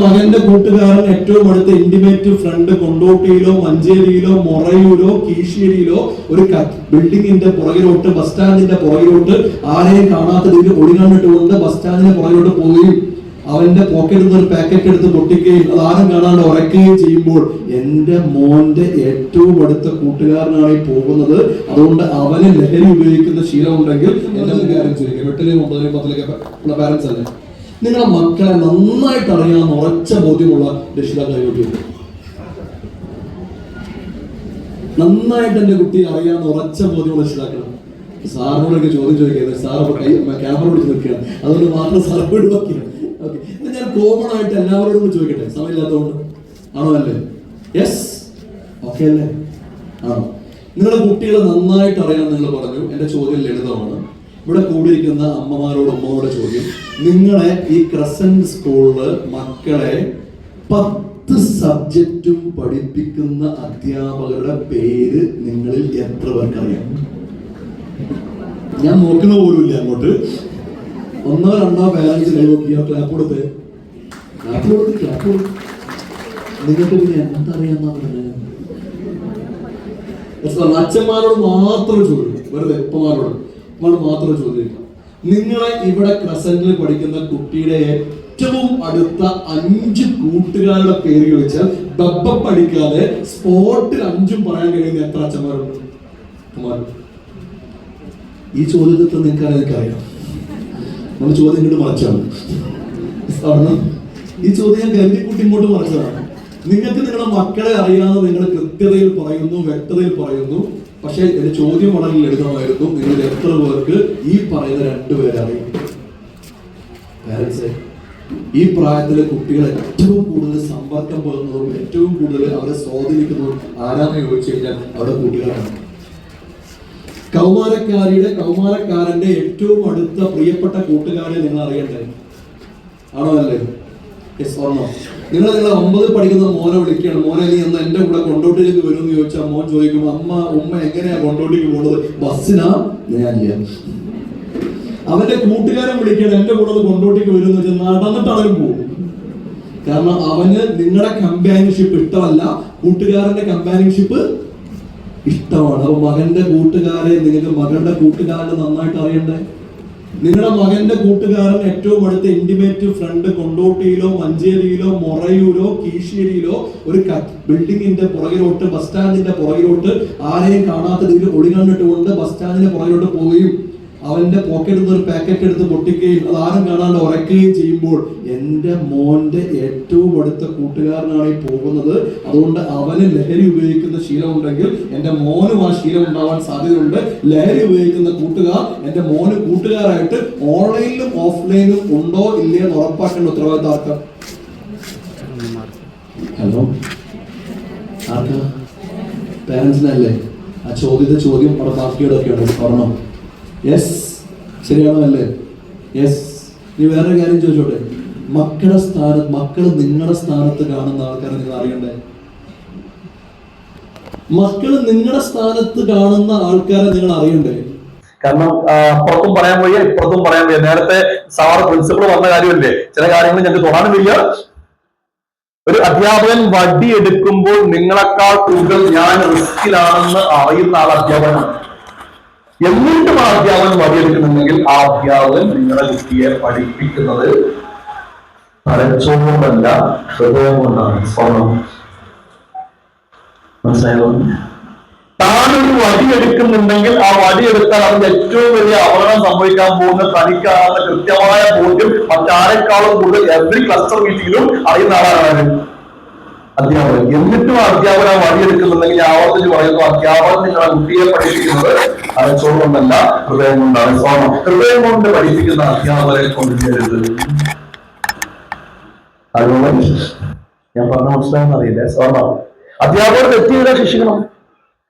മകന്റെ കൂട്ടുകാരൻ ഏറ്റവും അടുത്ത ഇന്റിമേറ്റ് ഫ്രണ്ട് കൊണ്ടോട്ടിയിലോ മഞ്ചേരിയിലോ മൊറയൂരോ കീശ്ശേരിയിലോ ഒരു ബിൽഡിങ്ങിന്റെ പുറകിലോട്ട് ബസ് സ്റ്റാൻഡിന്റെ പുറകിലോട്ട് ആരെയും കാണാത്ത രീതിയിൽ ഒളികണ്ണിട്ടുകൊണ്ട് ബസ് സ്റ്റാൻഡിന്റെ പുറകിലോട്ട് പോവുകയും അവന്റെ പോക്കറ്റിൽ നിന്ന് ഒരു പാക്കറ്റ് എടുത്ത് പൊട്ടിക്കുകയും അത് ആരും കാണാണ്ട് ഉറക്കുകയും ചെയ്യുമ്പോൾ എന്റെ മോന്റെ ഏറ്റവും അടുത്ത കൂട്ടുകാരനാണ് ഈ പോകുന്നത്. അതുകൊണ്ട് അവന് ലഹരി ഉപയോഗിക്കുന്ന ശീലം ഉണ്ടെങ്കിൽ ഒരു കാര്യം ചോദിക്കാം എട്ടിലെയും ഒമ്പതിലെയും പത്തിലേക്ക് പാരന്റ്സ് അല്ലേ? നിങ്ങളെ മക്കളെ നന്നായിട്ട് അറിയാവുന്ന ഉറച്ച ബോധ്യമുള്ള രക്ഷിതാക്കൾ കൈകൊട്ടിയുണ്ട് നന്നായിട്ട് എന്റെ കുട്ടി അറിയാവുന്ന ഉറച്ച ബോധ്യമുള്ള രക്ഷിതാക്കൾ സാറിനോടൊക്കെ ചോദ്യം ചോദിക്കുന്നത് സാർ കൈ ക്യാമറ പിടിച്ച് നിൽക്കുകയാണ്. അതുകൊണ്ട് മാത്രം സാർ ഒഴിവാക്കിയാണ് ഓക്കെ. ഞാൻ കോമൺ ആയിട്ട് എല്ലാവരോടും ചോദിക്കട്ടെ. സമയമില്ലാത്തതുകൊണ്ട്. ആണോ അല്ലേ? യെസ് ഓക്കെ അല്ലേ? ആണോ? നിങ്ങളുടെ കുട്ടികളെ നന്നായിട്ട് അറിയാമെന്ന് നിങ്ങൾ പറഞ്ഞു. എന്റെ ചോദ്യം ലളിതമാണ്. ഇവിടെ കൂടിയിരിക്കുന്ന അമ്മമാരോട് അമ്മമാരുടെ ചോദ്യം. നിങ്ങളെ ഈ ക്രസന്റ് സ്കൂളിൽ മക്കളെ പത്ത് സബ്ജക്റ്റും പഠിപ്പിക്കുന്ന അധ്യാപകരുടെ പേര് നിങ്ങളിൽ എത്ര പേർക്കറിയാം? ഞാൻ നോക്കുന്ന പോലും ഇല്ല അങ്ങോട്ട്. ഒന്നോ രണ്ടോ പേരൻസ് കൈ നോക്കിയോ ക്ലാപ്പ് കൊടുത്ത്. ക്ലാപ്പ് കൊടുത്ത് ക്ലാപ്പ് കൊടുത്ത്. നിങ്ങൾക്ക് പിന്നെ പറഞ്ഞത് അച്ഛന്മാരോട് മാത്രം ചോദിക്കും. വെറുതെ ഉപ്പമാരോട്. ഉമ്മയോട് മാത്രം ചോദിക്കുക നിങ്ങളെ ഇവിടെ ക്രസന്റിൽ പഠിക്കുന്ന കുട്ടിയുടെ ഏറ്റവും അടുത്ത അഞ്ച് കൂട്ടുകാരുടെ പേര് ചോദിച്ചാൽ ഡബ്ബ പഠിക്കാതെ സ്പോട്ടിൽ അഞ്ചും പറയാൻ കഴിയുന്ന എത്ര അച്ഛന്മാരുണ്ട്? ഈ ചോദ്യത്തിൽ നിങ്ങൾക്ക് എനിക്കറിയാം. നമ്മൾ ചോദ്യം ഇങ്ങോട്ട് മറച്ചാണ്. ഈ ചോദ്യം ഞാൻ കരുതി കൂട്ടി ഇങ്ങോട്ട് മറച്ചതാണ്. നിങ്ങൾക്ക് നിങ്ങളുടെ മക്കളെ അറിയാതെ നിങ്ങൾ കൃത്യതയിൽ പറയുന്നു വ്യക്തതയിൽ പറയുന്നു. പക്ഷെ എന്റെ ചോദ്യം വളരെ ലളിതമായിരുന്നു. നിങ്ങൾ എത്ര പേർക്ക് ഈ പറയുന്ന രണ്ടുപേരെ അറിയും പാരൻസേ ഈ പ്രായത്തിലെ കുട്ടികൾ ഏറ്റവും കൂടുതൽ സമ്പർക്കം പോകുന്നതും ഏറ്റവും കൂടുതൽ അവരെ സ്വാധീനിക്കുന്നതും ആരാന്ന് ചോദിച്ചു കഴിഞ്ഞാൽ അവരുടെ കുട്ടികളാണ് കൗമാരക്കാരിയുടെ കൗമാരക്കാരന്റെ ഏറ്റവും അടുത്ത പ്രിയപ്പെട്ട കൂട്ടുകാരെ നിങ്ങൾ അറിയണ്ടേ? ആണോ അല്ലേ? യെസ് നിങ്ങൾ നിങ്ങളെ ഒമ്പതിൽ പഠിക്കുന്ന മോനെ വിളിക്കുകയാണ്. മോനെ നീ ഒന്ന് എന്റെ കൂടെ കൊണ്ടോട്ടിലേക്ക് വരും എന്ന് ചോദിച്ചാൽ മോൻ ചോദിക്കും അമ്മ ഉമ്മ എങ്ങനെയാ കൊണ്ടോട്ടിക്ക് പോണത്? ബസ്സിനാ? ഞാനില്ല അവന്റെ കൂട്ടുകാരൻ വിളിക്കണം എന്റെ കൂടെ ഒന്ന് കൊണ്ടോട്ടിക്ക് വരും എന്ന് വെച്ചാൽ നടന്നിട്ട് അവൻ പോകും കാരണം അവന് നിങ്ങളുടെ കമ്പാനിയൻഷിപ്പ് ഇഷ്ടമല്ല കൂട്ടുകാരന്റെ കമ്പാനിയൻഷിപ്പ് ഇഷ്ടമാണ്. അപ്പൊ മകന്റെ കൂട്ടുകാരെ നിങ്ങൾക്ക് മകന്റെ കൂട്ടുകാരനെ നന്നായിട്ട് അറിയണ്ടേ? നിങ്ങളുടെ മകന്റെ കൂട്ടുകാരൻ ഏറ്റവും അടുത്ത ഇന്റിമേറ്റ് ഫ്രണ്ട് കൊണ്ടോട്ടിയിലോ മഞ്ചേരിയിലോ മൊറയൂരോ കീശേരിയിലോ ഒരു ബിൽഡിങ്ങിന്റെ പുറകിലോട്ട് ബസ് സ്റ്റാൻഡിന്റെ പുറകിലോട്ട് ആരെയും കാണാത്ത രീതിയിൽ ഒളികണ്ണിട്ടുകൊണ്ട് ബസ് സ്റ്റാൻഡിന്റെ പുറകിലോട്ട് പോവുകയും അവന്റെ പോക്കറ്റിൽ നിന്ന് ഒരു പാക്കറ്റ് എടുത്ത് പൊട്ടിക്കുകയും അത് ആരും കാണാണ്ട് ഉറക്കുകയും ചെയ്യുമ്പോൾ എന്റെ മോന്റെ ഏറ്റവും അടുത്ത കൂട്ടുകാരനാണ് ഈ പോകുന്നത്. അതുകൊണ്ട് അവന് ലഹരി ഉപയോഗിക്കുന്ന ശീലം ഉണ്ടെങ്കിൽ എന്റെ മോനും ആ ശീലം ഉണ്ടാവാൻ സാധ്യതയുണ്ട്. ലഹരി ഉപയോഗിക്കുന്ന കൂട്ടുകാർ എന്റെ മോന് കൂട്ടുകാരായിട്ട് ഓൺലൈനിലും ഓഫ്ലൈനിലും ഉണ്ടോ ഇല്ലയോ എന്ന് ഉറപ്പാക്കേണ്ട ഉത്തരവാദിത്തം ആർക്കാ? ഹലോ? ആർക്കാ? പാരന്റ്സിനല്ലേ ആ ചോദ്യത്തെ ചോദ്യം അവിടെ ബാക്കിയോടൊക്കെയാണ് പറഞ്ഞോ. യെസ് ശരിയാണോ അല്ലേ? യെസ് ഇനി വേറൊരു കാര്യം ചോദിച്ചോട്ടെ? മക്കളുടെ സ്ഥാനത്ത് മക്കൾ നിങ്ങളുടെ സ്ഥാനത്ത് കാണുന്ന ആൾക്കാരെ നിങ്ങൾ അറിയണ്ടേ? മക്കൾ നിങ്ങളുടെ സ്ഥാനത്ത് കാണുന്ന ആൾക്കാരെ നിങ്ങൾ അറിയണ്ടേ? കാരണം അപ്പുറത്തും പറയാൻ വയ്യ ഇപ്പുറത്തും പറയാൻ വയ്യ. നേരത്തെ സാർ പ്രിൻസിപ്പൾ പറഞ്ഞ കാര്യമല്ലേ? ചില കാര്യങ്ങൾ ഞങ്ങൾക്ക് തോന്നാനുമില്ല ഒരു അധ്യാപകൻ വടി എടുക്കുമ്പോൾ നിങ്ങളെക്കാൾ കൂടുതൽ ഞാൻ റിസ്കിലാണെന്ന് അറിയുന്ന ആൾ അധ്യാപകനാണ് എന്നിട്ടും അധ്യാപകൻ വടിയെടുക്കുന്നുണ്ടെങ്കിൽ ആ അധ്യാപകൻ നിങ്ങളെ കുട്ടിയെ പഠിപ്പിക്കുന്നത് തലച്ചോറുകൊണ്ടല്ല ഹൃദയം കൊണ്ടാണ് സ്വർണം. മനസ്സിലായോ? താനൊരു വടി എടുക്കുന്നുണ്ടെങ്കിൽ ആ വടി എടുത്താൽ അതിന് ഏറ്റവും വലിയ അപകടം സംഭവിക്കാൻ പോകുന്ന തനിക്കാണെന്ന കൃത്യമായ ബോധ്യം മറ്റാരെക്കാളും കൂടുതൽ എവറി ക്ലസ്റ്റർ മീറ്റിംഗിലും അറിയുന്ന ആളാണ് അധ്യാപകൻ. എന്നിട്ടും എടുക്കുന്നുണ്ടെങ്കിൽ ഞാൻ ആവർത്തിച്ച് പറയുന്നു അധ്യാപകൻ നിങ്ങളെ കുട്ടിയെ പഠിപ്പിക്കുന്നത് അരച്ചോറ് കൊണ്ടല്ല ഹൃദയം കൊണ്ടാണ്. സോണം ഹൃദയം കൊണ്ട് പഠിപ്പിക്കുന്ന അധ്യാപകരെ കൊണ്ടുവരരുത് അതുകൊണ്ട് ഞാൻ പറഞ്ഞ മനസ്സിലായെന്ന് അറിയില്ല. സ്വർണം അധ്യാപകർ തെറ്റിയതിനെ ശിക്ഷിക്കണം.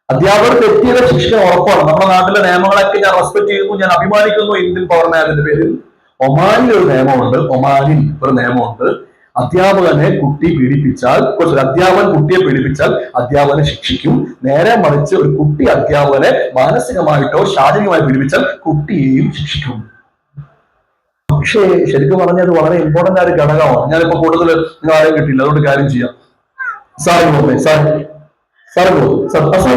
അധ്യാപകർ തെറ്റിയതിനെ ശിക്ഷിക്കണം ഉറപ്പാണ്. നമ്മുടെ നാട്ടിലെ നിയമങ്ങളൊക്കെ ഞാൻ റെസ്പെക്ട് ചെയ്യുന്നു ഞാൻ അഭിമാനിക്കുന്നു. ഇന്ത്യൻ പൗരനായതിന്റെ പേരിൽ ഒമാനിൽ ഒരു നിയമമുണ്ട്. ഒമാനിൽ ഒരു നിയമമുണ്ട്. അധ്യാപകനെ കുട്ടി പീഡിപ്പിച്ചാൽ കുറച്ച് അധ്യാപകൻ കുട്ടിയെ പീഡിപ്പിച്ചാൽ അധ്യാപകനെ ശിക്ഷിക്കും. നേരെ മറിച്ച് ഒരു കുട്ടി അധ്യാപകനെ മാനസികമായിട്ടോ ശാരീരികമായി പീഡിപ്പിച്ചാൽ കുട്ടിയെയും ശിക്ഷിക്കും. പക്ഷേ ശരിക്കും പറഞ്ഞത് വളരെ ഇമ്പോർട്ടന്റ് ആയ ഒരു ഘടകമാണ്. ഞാനിപ്പോ കൂടുതൽ നിങ്ങൾ ആരെയും കിട്ടിയില്ല. അതുകൊണ്ട് കാര്യം ചെയ്യാം. Sir sir sir sir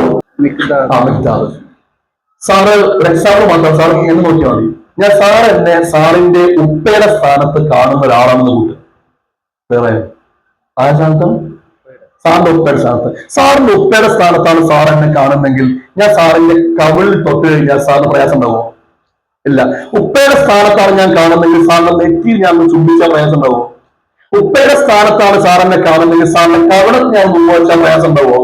sir ഒരു എക്സാമ്പിൾ മാത്രം. സാർ എന്ന് നോക്കിയാൽ മതി. ഞാൻ സാർ എന്നെ സാറിന്റെ ഉപ്പയുടെ സ്ഥാനത്ത് കാണുന്ന ഒരാളാണെന്ന് കൂട്ട് വേറെ ആ സ്ഥാനത്ത്? സാറിന്റെ ഉപ്പയുടെ സ്ഥാനത്ത്. സാറിന്റെ ഉപ്പയുടെ സ്ഥാനത്താണ് സാർ എന്നെ കാണുന്നെങ്കിൽ ഞാൻ സാറിന്റെ കവിളിൽ തൊട്ട് കഴിഞ്ഞാൽ സാറിന് പ്രയാസം ഉണ്ടാവുമോ ഇല്ല. ഉപ്പയുടെ സ്ഥാനത്താണ് ഞാൻ കാണുന്നെങ്കിൽ സാറിന്റെ നെറ്റിയിൽ ഞാൻ ചുംബിച്ചാൽ പ്രയാസം ഉണ്ടാവുമോ ഉപ്പയുടെ സ്ഥാനത്താണ് സാർ എന്നെ കാണുന്നെങ്കിൽ സാറിന്റെ കവളത്ത് ഞാൻ മുമ്പ് വെച്ചാൽ പ്രയാസം ഉണ്ടാവുമോ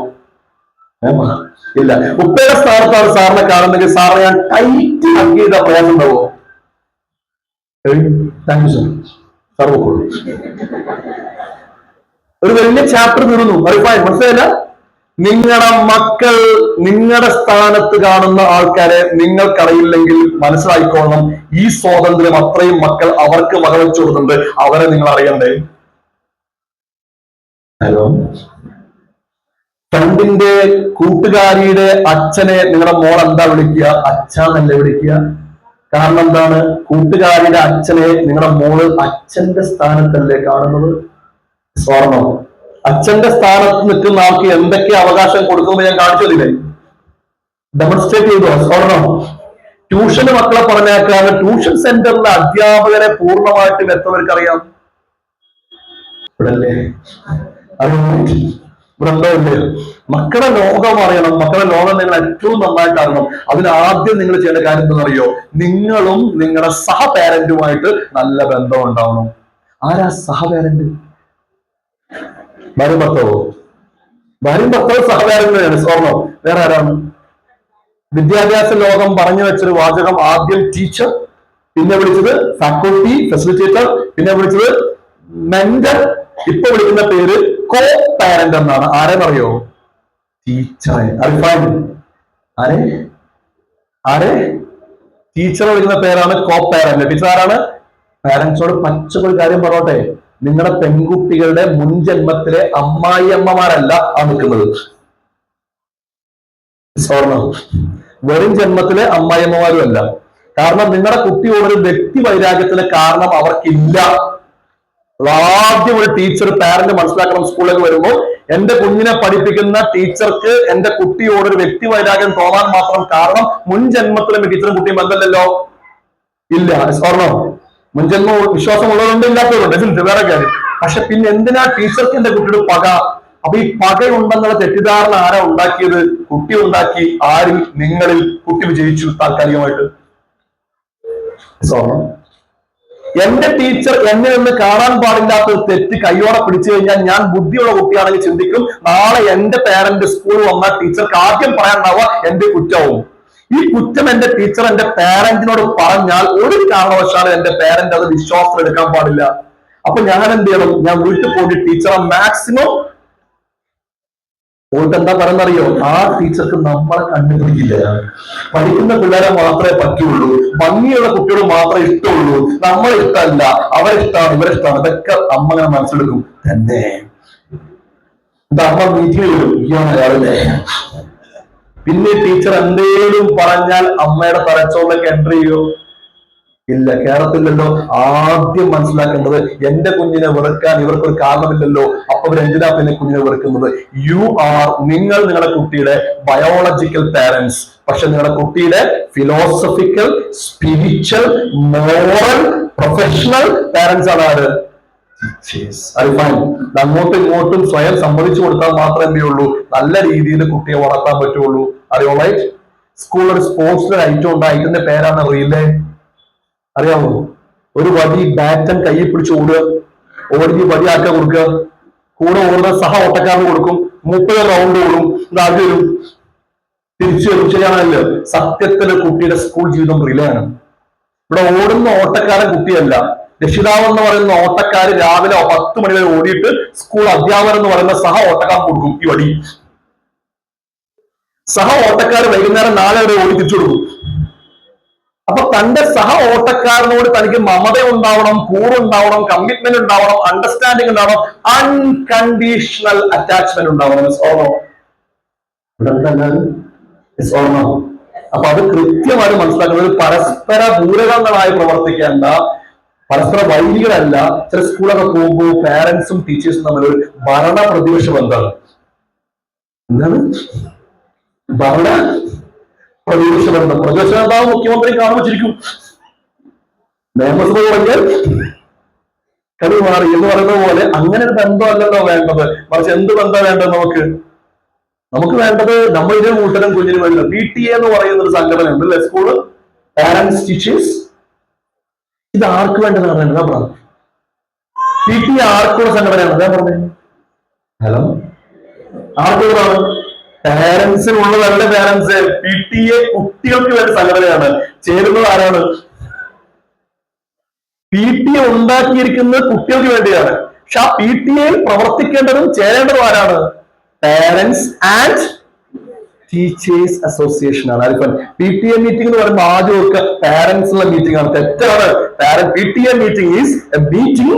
ഇല്ല. ഉപ്പയുടെ സ്ഥാനത്താണ് സാറിനെ കാണുന്നെങ്കിൽ സാറിനെ ഞാൻ ടൈറ്റ് ഹഗ് പ്രയാസം ഉണ്ടാവുമോ താങ്ക് യു സോ സാർ പോക്കോളൂ ഒരു വലിയ ചാപ്റ്റർ തീർന്നു. അറിയിപ്പായി മനസ്സിലായില്ല? നിങ്ങളുടെ മക്കൾ നിങ്ങളുടെ സ്ഥാനത്ത് കാണുന്ന ആൾക്കാരെ നിങ്ങൾക്കറിയില്ലെങ്കിൽ മനസ്സിലായിക്കോളണം. ഈ സ്വാതന്ത്ര്യം അത്രയും മക്കൾ അവർക്ക് വകവെച്ചു കൊടുക്കുന്നുണ്ട് അവരെ നിങ്ങൾ അറിയണ്ടേ? ഹലോ? ഫ്രണ്ടിന്റെ കൂട്ടുകാരിയുടെ അച്ഛനെ നിങ്ങളുടെ മോൾ എന്താ വിളിക്കുക? അച്ഛന്നല്ലേ വിളിക്കുക? കാരണം എന്താണ്? കൂട്ടുകാരിയുടെ അച്ഛനെ നിങ്ങളുടെ മോൾ അച്ഛന്റെ സ്ഥാനത്തല്ലേ കാണുന്നത്? സ്വർണം. അച്ഛന്റെ സ്ഥാനത്ത് നിൽക്കുന്ന ആൾക്ക് എന്തൊക്കെ അവകാശം കൊടുക്കുമ്പോൾ ഞാൻ കാണിച്ചതില്ലേ? ഡെമോൺസ്ട്രേറ്റ് ചെയ്തു? സ്വർണം. ട്യൂഷന് മക്കളെ പറഞ്ഞേക്കാണ്. ട്യൂഷൻ സെന്ററിലെ അധ്യാപകരെ പൂർണമായിട്ടും എത്തവർക്കറിയാം ഇവിടല്ലേ? ഇവിടെ അറിയാം. ഇവിടെ മക്കളുടെ മക്കളെ ലോകം അറിയണം. മക്കളെ ലോകം നിങ്ങൾ ഏറ്റവും നന്നായിട്ട് അറിയണം അതിന് ആദ്യം നിങ്ങൾ ചെയ്യേണ്ട കാര്യം എന്താണെന്നറിയോ നിങ്ങളും നിങ്ങളുടെ സഹ പാരന്റുമായിട്ട് നല്ല ബന്ധം ഉണ്ടാവണം. ആരാ സഹ പാരന്റ് ഭാര്യ ഭർത്താവോ? ഭാര്യ ഭർത്താവ് പേരന്റ് സ്വർണം. വേറെ ആരാണ്? വിദ്യാഭ്യാസ ലോകം പറഞ്ഞു വെച്ചൊരു വാചകം ആദ്യം ടീച്ചർ പിന്നെ വിളിച്ചത് ഫാക്കൾട്ടി ഫെസിലിറ്റേറ്റർ പിന്നെ വിളിച്ചത് മെന്റർ ഇപ്പൊ വിളിക്കുന്ന പേര് കോ പാരന്റ് എന്നാണ് ആരെന്നറിയോ ടീച്ചറെ അറിഫാൻ ആരെ? ആരെ? ടീച്ചർ വിളിക്കുന്ന പേരാണ് കോ പാരന്റ് ടീച്ചർ ആരാണ് പാരന്റ്സോട് പച്ചക്കൊരു കാര്യം പറയട്ടെ നിങ്ങളുടെ പെൺകുട്ടികളുടെ മുൻ ജന്മത്തിലെ അമ്മായി അമ്മമാരല്ല ആ നിൽക്കുന്നത്. വെറും ജന്മത്തിലെ അമ്മായിയമ്മമാരും അല്ല. കാരണം നിങ്ങളുടെ കുട്ടിയോടൊരു വ്യക്തി വൈരാഗ്യത്തിന് കാരണം അവർക്കില്ല. ആദ്യം ഒരു ടീച്ചർ പാരന്റ് മനസ്സിലാക്കണം സ്കൂളിലേക്ക് വരുമ്പോൾ എന്റെ കുഞ്ഞിനെ പഠിപ്പിക്കുന്ന ടീച്ചർക്ക് എന്റെ കുട്ടിയോട് ഒരു വ്യക്തി വൈരാഗ്യം തോന്നാൻ മാത്രം കാരണം മുൻ ജന്മത്തിലും ടീച്ചറും കുട്ടിയും ബന്ധമല്ലല്ലോ. ഇല്ല സ്വർണം മുൻജന്മ വിശ്വാസം ഉള്ളതുകൊണ്ട് ഇല്ലാത്തവരുണ്ട് വേറെ കാര്യം. പക്ഷെ പിന്നെ എന്തിനാ ടീച്ചർക്ക് എന്റെ കുട്ടിയുടെ പക? അപ്പൊ ഈ പകയുണ്ടെന്നുള്ള തെറ്റിദ്ധാരണ ആരാ ഉണ്ടാക്കിയത്? കുട്ടി ഉണ്ടാക്കി ആരിൽ നിങ്ങളിൽ കുട്ടി വിജയിച്ചു താൽക്കാലികമായിട്ട്. സ്വർണം എന്റെ ടീച്ചർ എന്നെ ഒന്ന് കാണാൻ പാടില്ലാത്ത ഒരു തെറ്റ് കയ്യോടെ പിടിച്ചു കഴിഞ്ഞാൽ ഞാൻ ബുദ്ധിയുള്ള കുട്ടിയാണെങ്കിൽ ചിന്തിക്കും നാളെ എന്റെ പേരന്റ് സ്കൂൾ വന്നാൽ ടീച്ചർക്ക് ആദ്യം പറയാനുണ്ടാവുക എന്റെ കുറ്റവും. ഈ കുറ്റം എന്റെ ടീച്ചർ എന്റെ പേരന്റിനോട് പറഞ്ഞാൽ ഒരു കാരണവശാലും എന്റെ പേരന്റ് അത് വിശ്വാസം എടുക്കാൻ പാടില്ല. അപ്പൊ ഞാൻ എന്ത് ചെയ്യണം? ഞാൻ വീട്ടിൽ പോയിട്ട് ടീച്ചറെ മാക്സിമം പോയിട്ട് എന്താ പറയുന്നറിയോ ആ ടീച്ചർക്ക് നമ്മളെ കണ്ടുപിടിക്കില്ല പഠിക്കുന്ന പിള്ളേരെ മാത്രമേ പറ്റുള്ളൂ. ഭംഗിയുള്ള കുട്ടികൾ മാത്രമേ ഇഷ്ടമുള്ളൂ. നമ്മളെ ഇഷ്ടമല്ല അവരെ ഇഷ്ടമാണ് ഇവരെ ഇഷ്ടമാണ്. ഇതൊക്കെ അമ്മ അങ്ങനെ മനസ്സിലെടുക്കും തന്നെ അമ്മ അയാളല്ലേ പിന്നെ ടീച്ചർ എന്തേലും പറഞ്ഞാൽ അമ്മയുടെ തലച്ചോറിലേക്ക് എൻട്രി ചെയ്യോ? ഇല്ല. കേരളത്തിലല്ലോ ആദ്യം മനസ്സിലാക്കേണ്ടത് എന്റെ കുഞ്ഞിനെ വെറുക്കാൻ ഇവർക്കൊരു കാരണമില്ലല്ലോ. അപ്പൊ ഇവർ എന്തിനാ പിന്നെ കുഞ്ഞിനെ വെറുക്കുന്നത്? യു ആർ നിങ്ങൾ നിങ്ങളുടെ കുട്ടിയുടെ ബയോളജിക്കൽ പാരന്റ്സ് പക്ഷെ നിങ്ങളുടെ കുട്ടിയുടെ philosophical spiritual moral professional parents ആണ് ആര്? അങ്ങോട്ടും ഇങ്ങോട്ടും സ്വയം സമ്മതിച്ചു കൊടുത്താൽ മാത്രമേ ഉള്ളൂ നല്ല രീതിയിൽ കുട്ടിയെ വളർത്താൻ പറ്റുള്ളൂ. അറിയോ റൈറ്റ് സ്കൂളിൽ ഒരു സ്പോർട്സിൽ ഐറ്റം ഉണ്ട് ഐറ്റത്തിന്റെ പേരാണ് റിലേ അറിയാമോ ഒരു വടി ബാറ്റൻ കയ്യിൽ പിടിച്ച് ഓടുക ഓടി വടി ആക്കാൻ കൊടുക്കുക കൂടെ ഓടുന്ന സഹ ഓട്ടക്കാരന് കൊടുക്കും മുപ്പത് റൗണ്ട് ഓടും ഇതാദ്യം വരും തിരിച്ചു വരും. സത്യത്തിലെ കുട്ടിയുടെ സ്കൂൾ ജീവിതം റിലയാണ് ഇവിടെ ഓടുന്ന ഓട്ടക്കാരൻ കുട്ടിയല്ല. രക്ഷിതാവ് എന്ന് പറയുന്ന ഓട്ടക്കാർ രാവിലെ പത്ത് മണി വരെ ഓടിയിട്ട് സ്കൂൾ അധ്യാപകൻ എന്ന് പറയുന്ന സഹ ഓട്ടക്കാരൻ കൊടുക്കും ഈ വടി. സഹ ഓട്ടക്കാർ വൈകുന്നേരം നാളെ വരെ ഓടി തിരിച്ചു കൊടുക്കും. അപ്പൊ തന്റെ സഹ ഓട്ടക്കാരനോട് തനിക്ക് മമത ഉണ്ടാവണം കൂറുണ്ടാവണം കമ്മിറ്റ്മെന്റ് ഉണ്ടാവണം അണ്ടർസ്റ്റാൻഡിംഗ് ഉണ്ടാവണം അൺകണ്ടീഷണൽ അറ്റാച്ച്മെന്റ് ഉണ്ടാവണം എല്ലാവരും സോണോ അപ്പൊ അത് കൃത്യമായിട്ട് മനസ്സിലാക്കുന്നത് പരസ്പര പൂരകങ്ങളായി പ്രവർത്തിക്കേണ്ട പരസ്പര വൈദികളല്ല ചില സ്കൂളൊക്കെ പോകുമ്പോൾ പാരന്റ്സും ടീച്ചേഴ്സും തമ്മിൽ ഒരു ഭരണ പ്രതിപക്ഷ ബന്ധമാണ്. എന്താണ്? ഭരണ പ്രതിപക്ഷ ബന്ധം പ്രതിപക്ഷ നേതാവ് മുഖ്യമന്ത്രി കാണുമ്പോൾ ചിരിക്കും. നിയമസഭ തുടങ്ങിയാൽ കളി മാറി എന്ന് പറയുന്നത് പോലെ അങ്ങനെ ഒരു ബന്ധമല്ലല്ലോ വേണ്ടത്. മറിച്ച് എന്ത് ബന്ധം വേണ്ടത് നമുക്ക്? നമുക്ക് വേണ്ടത് നമ്മൾ ഇതിന് കൂട്ടനും കുഞ്ഞിനും വേണ്ട. പി ടി എന്ന് പറയുന്ന ഒരു സംഘടന ഉണ്ട് അല്ലെ സ്കൂൾ പാരന്റ്സ് ടീച്ചേഴ്സ് ഇത് ആർക്ക് വേണ്ടതാണ് എന്താ പറഞ്ഞു പി ടി എ ആർക്കുള്ള സംഘടനയാണ്? എന്താ പറഞ്ഞത്. ഹലോ? ആർക്കുള്ളതാണ് പാരന്റ്സിനുള്ളതല്ല പാരന്റ്സ് പി കുട്ടികൾക്ക് വേണ്ട സംഘടനയാണ്. ചേരുന്നത് ആരാണ്? പി ടി എ ഉണ്ടാക്കിയിരിക്കുന്നത് കുട്ടികൾക്ക് വേണ്ടിയാണ്. പക്ഷെ ആ പി ടി എയിൽ പ്രവർത്തിക്കേണ്ടതും ചേരേണ്ടതും ആരാണ്? പാരന്റ്സ് ആൻഡ് ടീച്ചേഴ്സ് അസോസിയേഷൻ ആണ്. അതിപ്പം പി ടി എ മീറ്റിംഗ് എന്ന് പറയുമ്പോൾ ആദ്യം ഒക്കെ പാരന്റ്സ് ഉള്ള മീറ്റിംഗ് ആണ്. തെറ്റാണ്. P T A meeting is a meeting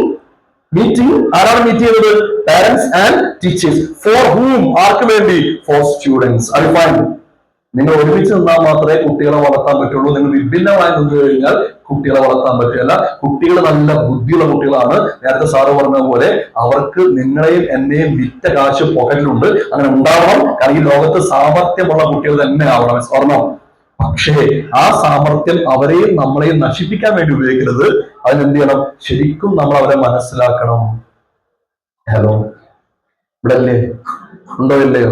meeting ആരാണ് മീറ്റ് ചെയ്യുന്നത്? Parents and teachers for whom ആർക്ക് വേണ്ടി? ഫോർ സ്റ്റുഡൻസ് ഫൈൻ നിങ്ങൾ ഒരുമിച്ച് നിന്നാൽ മാത്രമേ കുട്ടികളെ വളർത്താൻ പറ്റുള്ളൂ. നിങ്ങൾ വിഭിന്നമായി നിന്ന് കഴിഞ്ഞാൽ കുട്ടികളെ വളർത്താൻ പറ്റില്ല കുട്ടികൾ നല്ല ബുദ്ധിയുള്ള കുട്ടികളാണ്. നേരത്തെ സാറ് പറഞ്ഞ പോലെ അവർക്ക് നിങ്ങളെയും എന്നെയും വിറ്റ കാശ് പോക്കറ്റിലുണ്ട് അങ്ങനെ ഉണ്ടാവണം. കാരണം ഈ ലോകത്ത് സാമർത്ഥ്യമുള്ള കുട്ടികൾ തന്നെ ആവണം. സ്വർണം പക്ഷേ ആ സാമർത്ഥ്യം അവരെയും നമ്മളെയും നശിപ്പിക്കാൻ വേണ്ടി ഉപയോഗിക്കരുത്. അതിനെന്ത് ചെയ്യണം? ശരിക്കും നമ്മൾ അവരെ മനസ്സിലാക്കണം. ഹലോ ഇവിടെ അല്ലേ ഉണ്ടോ ഇല്ലയോ?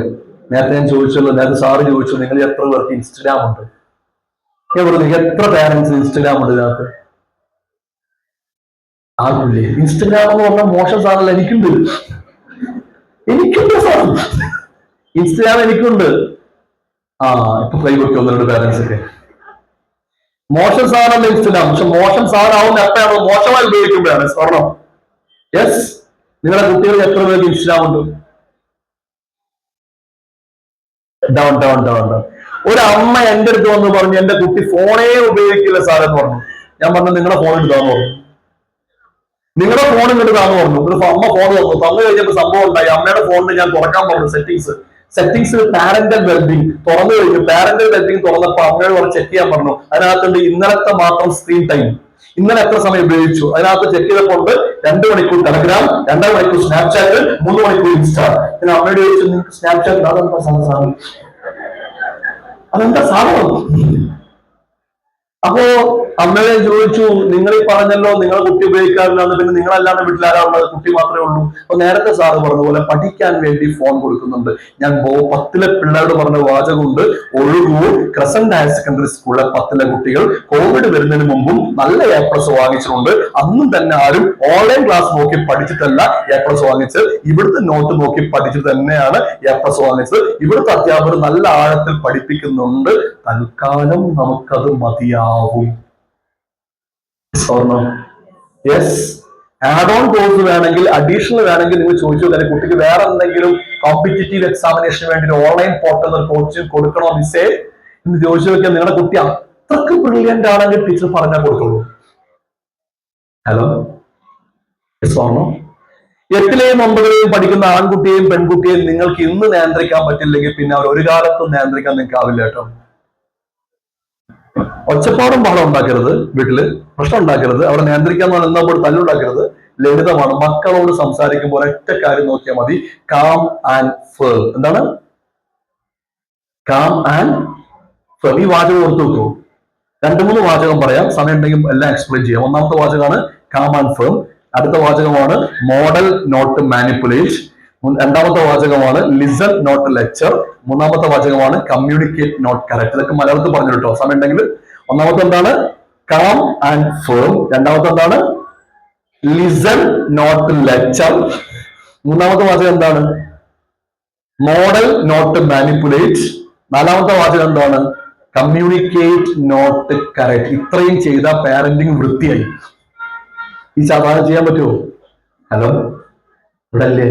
നേരത്തെ ഞാൻ ചോദിച്ചല്ലോ നേരത്തെ സാറ് ചോദിച്ചു നിങ്ങൾ എത്ര പേർക്ക് ഇൻസ്റ്റഗ്രാം ഉണ്ട്? ഞാൻ എത്ര പാരന്റ്സ് ഇൻസ്റ്റഗ്രാം ഉണ്ട് ഇതിനകത്ത്? ആകില്ലേ ഇൻസ്റ്റഗ്രാം എന്ന് പറഞ്ഞാൽ മോശം സാധനമല്ല എനിക്കുണ്ട്. എനിക്കുണ്ട് സാധനം ഇൻസ്റ്റഗ്രാം എനിക്കുണ്ട്. ആ ഇപ്പൊ കൈ വെക്കും ഒന്ന് പാരൻസ് ഒക്കെ. മോശം സാധനമല്ല ഇൻസ്റ്റഗ്രാം പക്ഷെ മോശം സാധനമാവുന്ന എപ്പോഴാണോ മോശമായി ഉപയോഗിക്കുമ്പോഴാണ് സ്വർണം യെസ് നിങ്ങളുടെ കുട്ടികൾ എത്ര പേർക്ക് ഇൻസ്റ്റഗ്രാം ഉണ്ട് ഡൗൺ ഡൗൺ ഡൗൺ ഡൗൺ ഒരു അമ്മ എന്റെ അടുത്ത് വന്ന് പറഞ്ഞു എന്റെ കുട്ടി ഫോണേ ഉപയോഗിക്കില്ല സാർ എന്ന് പറഞ്ഞു. ഞാൻ പറഞ്ഞു നിങ്ങളുടെ ഫോൺ എടുത്താന്ന് പറഞ്ഞു നിങ്ങളുടെ ഫോൺ ഇങ്ങോട്ട് താന്ന് പറഞ്ഞു. ഒരു അമ്മ ഫോൺ തന്നു. തന്നു കഴിഞ്ഞപ്പോ സംഭവം ഉണ്ടായി. അമ്മയുടെ ഫോണിൽ ഞാൻ തുറക്കാൻ പറഞ്ഞു സെറ്റിങ്സ് സെറ്റിങ്സ് പാരന്റൽ വെൽബിംഗ് തുറന്നു കഴിഞ്ഞു. പാരന്റൽ വെൽബിംഗ് തുറന്നപ്പോ അമ്മയോട് ചെക്ക് ചെയ്യാൻ പറഞ്ഞു. അതിനകത്തുണ്ട് ഇന്നലത്തെ മാത്രം സ്ക്രീൻ ടൈം ഇന്നലെ എത്ര സമയം ഉപയോഗിച്ചു? അതിനകത്ത് ചെക്ക് ചെയ്തപ്പോൾ രണ്ട് മണിക്കൂർ ടെലഗ്രാം രണ്ടര മണിക്കൂർ സ്നാപ്ചാറ്റ് മൂന്ന് മണിക്കൂർ ഇൻസ്റ്റാ. പിന്നെ അമ്മയോട് ചോദിച്ചു നിങ്ങൾക്ക് സ്നാപ്ചാറ്റ് അതെന്താ സാധനം? അതെന്താ സാധനം? അപ്പോ അമ്മയെ ചോദിച്ചു നിങ്ങൾ ഈ പറഞ്ഞല്ലോ നിങ്ങൾ കുട്ടി ഉപയോഗിക്കാറില്ലാന്ന് പിന്നെ നിങ്ങളല്ലാതെ വീട്ടിലാരാളുള്ളത്? കുട്ടി മാത്രമേ ഉള്ളൂ. അപ്പൊ നേരത്തെ സാറ് പറഞ്ഞ പോലെ പഠിക്കാൻ വേണ്ടി ഫോൺ കൊടുക്കുന്നുണ്ട്. ഞാൻ പത്തിലെ പിള്ളേരോട് പറഞ്ഞ വാചകമുണ്ട്. ഒഴുകൂ ക്രസന്റ് ഹയർ സെക്കൻഡറി സ്കൂളിലെ പത്തിലെ കുട്ടികൾ കോവിഡ് വരുന്നതിന് മുമ്പും നല്ല എ പ്ലസ് വാങ്ങിച്ചിട്ടുണ്ട്. അന്നും തന്നെ ആരും ഓൺലൈൻ ക്ലാസ് നോക്കി പഠിച്ചിട്ടല്ല എ പ്ലസ് വാങ്ങിച്ചത്. ഇവിടുത്തെ നോട്ട് നോക്കി പഠിച്ചിട്ട് തന്നെയാണ് എ പ്ലസ് വാങ്ങിച്ചത്. ഇവിടുത്തെ അധ്യാപകർ നല്ല ആഴത്തിൽ പഠിപ്പിക്കുന്നുണ്ട്. തൽക്കാലം നമുക്കത് മതിയാവും സ്വർണം. യെസ് ആഡ് ഓൺ കോഴ്സ് വേണമെങ്കിൽ അഡീഷണൽ വേണമെങ്കിൽ നിങ്ങൾ ചോദിച്ചു അല്ലെങ്കിൽ കുട്ടിക്ക് വേറെ എന്തെങ്കിലും കോമ്പറ്റേറ്റീവ് എക്സാമിനേഷന് വേണ്ടി ഒരു ഓൺലൈൻ പോർട്ടൽ കോച്ചിങ് കൊടുക്കണോ മിസ്സേ എന്ന് ചോദിച്ചു നോക്കിയാൽ നിങ്ങളുടെ കുട്ടി അത്രയ്ക്ക് ബ്രില്യന്റ് ആണെങ്കിൽ ടീച്ചർ പറഞ്ഞാൽ കൊടുക്കുള്ളൂ ഹലോ സ്വർണം. എട്ടിലെയും ഒമ്പതിലെയും പഠിക്കുന്ന ആൺകുട്ടിയെയും പെൺകുട്ടിയെയും നിങ്ങൾക്ക് ഇന്ന് നിയന്ത്രിക്കാൻ പറ്റില്ലെങ്കിൽ പിന്നെ അവർ ഒരു കാലത്തും നിയന്ത്രിക്കാൻ നിങ്ങൾക്ക് ആവില്ല കേട്ടോ. ഒച്ചപ്പാടും ബഹളം ഉണ്ടാക്കരുത് വീട്ടിൽ. പ്രശ്നം ഉണ്ടാക്കരുത്. അവിടെ നിയന്ത്രിക്കാൻ നിന്നപ്പോൾ തല്ലുണ്ടാക്കരുത്. ലളിതമാണ്. മക്കളോട് സംസാരിക്കുമ്പോൾ ഒറ്റ കാര്യം നോക്കിയാൽ മതി. കാം ആൻഡ് ഫേം എന്താണ്? കാം ആൻഡ് ഫേം ഈ വാചകം ഓർത്തു വെക്കൂ രണ്ടു മൂന്ന് വാചകം പറയാം. സമയം ഉണ്ടെങ്കിൽ എല്ലാം എക്സ്പ്ലെയിൻ ചെയ്യാം. ഒന്നാമത്തെ വാചകമാണ് കാം ആൻഡ് ഫേം അടുത്ത വാചകമാണ് മോഡൽ നോട്ട് മാനിപ്പുലേറ്റ് രണ്ടാമത്തെ വാചകമാണ് ലിസൺ നോട്ട് ലെക്ചർ മൂന്നാമത്തെ വാചകമാണ് കമ്മ്യൂണിക്കേറ്റ് നോട്ട് കറക്റ്റ് ഇതൊക്കെ മലയാളത്തിൽ പറഞ്ഞു കേട്ടോ സമയം ഉണ്ടെങ്കിൽ ഒന്നാമത്തെ എന്താണ്? കാം ആൻഡ് ഫേം രണ്ടാമത്തെ എന്താണ്? ലിസൺ നോട്ട് ലെക്ചർ മൂന്നാമത്തെ വാചകം എന്താണ്? മോഡൽ നോട്ട് മാനിപ്പുലേറ്റ് നാലാമത്തെ വാചകം എന്താണ്? കമ്മ്യൂണിക്കേറ്റ് നോട്ട് കറക്റ്റ് ഇത്രയും ചെയ്ത പാരന്റിങ് വൃത്തിയായി. ഈ സാധാരണ ചെയ്യാൻ പറ്റുമോ? ഹലോ ഇവിടെ അല്ലേ